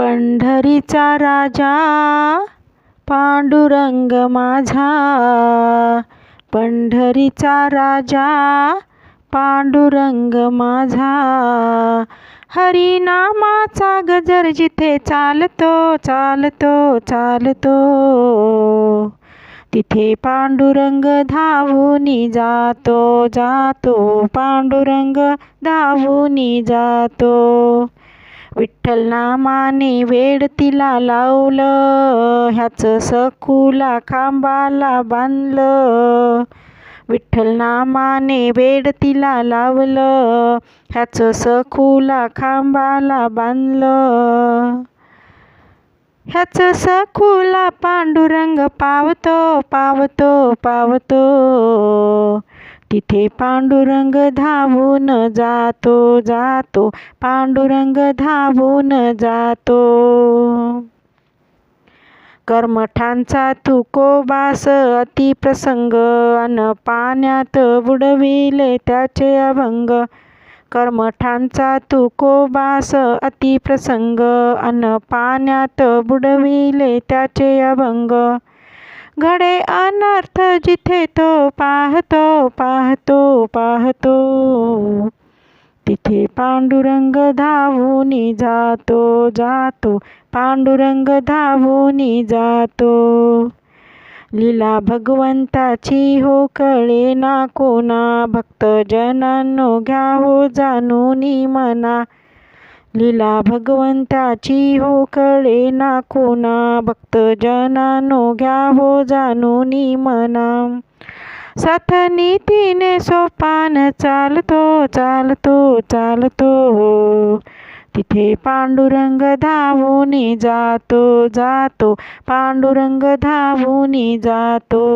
पंढरीचा राजा पांडुरंग माझा. पंढरीचा राजा पांडुरंग माझा. हरिनामाचा गजर जिथे चालतो चालतो चालतो. तिथे पांडुरंग धावून जातो जातो. पांडुरंग धावून जातो. विठ्ठल नामाने वेड तिला लावलं ह्याचं सखूला खांबाला बांधलं. विठ्ठल नामाने वेड तिला लावलं ह्याचं सखूला खांबाला बांधलं. ह्याचं सखूला पांडुरंग पावतो पावतो पावतो. तिथे पांडुरंग धावून जातो जातो. पांडुरंग धावून जातो. कर्मठांचा तुकोबास अतिप्रसंग अन पाण्यात बुडविले त्याचे अभंग. कर्मठांचा तुकोबास अतिप्रसंग अन पाण्यात बुडविले त्याचे अभंग. घडे अनर्थ जिथे तो पाहतो पाहतो पाहतो. तिथे पांडुरंग धावून जातो जातो. पांडुरंग धावून जातो. लीला भगवंताची हो कळे ना कोणा. भक्तजनांनो घ्या हो जाणून मना. लीला भगवंताची हो कळे ना कोणा. भक्तजनांनो घ्या हो जाणून मना. साथ नीतीने सोपान चालतो चालतो चालतो. तिथे पांडुरंग धावून जातो जातो. पांडुरंग धावून जातो.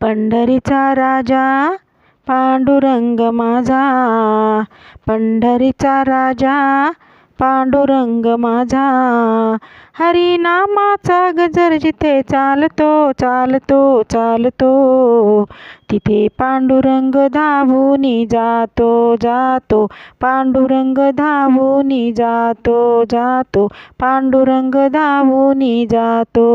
पंढरीचा राजा पांडुरंग माझा. पंढरीचा राजा पांडुरंग माझा. हरिनामाचा गजर जिथे चालतो चालतो चालतो तिथे पांडुरंग धावून जातो जातो. पांडुरंग धावून जातो जातो. पांडुरंग धावून जातो.